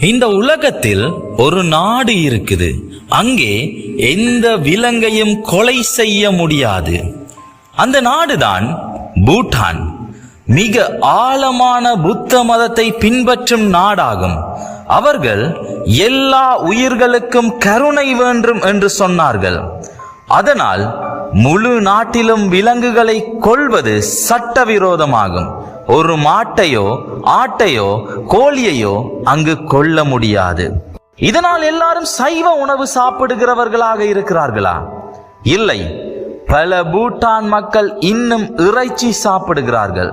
இந்த உலகத்தில் ஒரு நாடு இருக்குது. அங்கே எந்த விலங்கையும் கொலை செய்ய முடியாது. அந்த நாடுதான் பூட்டான். மிக ஆழமான புத்த மதத்தை பின்பற்றும் நாடாகும். அவர்கள் எல்லா உயிர்களுக்கும் கருணை வேண்டும் என்று சொன்னார்கள். அதனால் முழு நாட்டிலும் விலங்குகளை கொள்வது சட்டவிரோதமாகும். ஒரு மாட்டையோ ஆட்டையோ கோழியையோ அங்கு கொல்ல முடியாது. இதனால் எல்லாரும் சைவ உணவு சாப்பிடுகிறவர்களாக இருக்கிறார்களா? இல்லை. பல பூட்டான் மக்கள் இன்னும் இறைச்சி சாப்பிடுகிறார்கள்.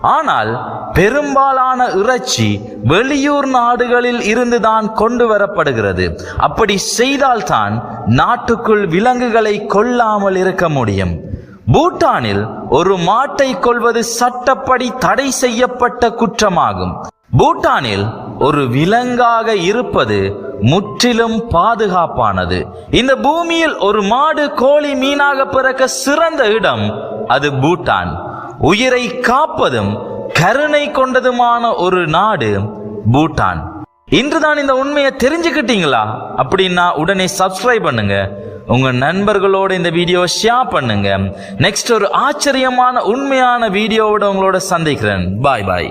ஆனால் பெரும்பாலான இறைச்சி வெளியூர் நாடுகளில் இருந்துதான் கொண்டு வரப்படுகிறது. அப்படி செய்தால்தான் நாட்டுக்குள் விலங்குகளை கொல்லாமல் இருக்க முடியும். பூட்டானில் ஒரு மாட்டை கொள்வது சட்டப்படி தடை செய்யப்பட்ட குற்றமாகும். பூட்டானில் ஒரு விலங்காக இருப்பது முற்றிலும் பாதுகாப்பானது. இந்த பூமியில் ஒரு மாடு கோழி மீனாக பிறக்க சிறந்த இடம் அது பூட்டான். உயிரை காப்பதும் கருணை கொண்டதுமான ஒரு நாடு பூட்டான். இன்றுதான் இந்த உண்மையை தெரிஞ்சுக்கிட்டீங்களா? அப்படின்னா உடனே சப்ஸ்கிரைப் பண்ணுங்க. உங்கள் நண்பர்களோட இந்த வீடியோவை ஷேர் பண்ணுங்க. நெக்ஸ்ட் ஒரு ஆச்சரியமான உண்மையான வீடியோவோட உங்களோட சந்திக்கிறேன். பாய் பாய்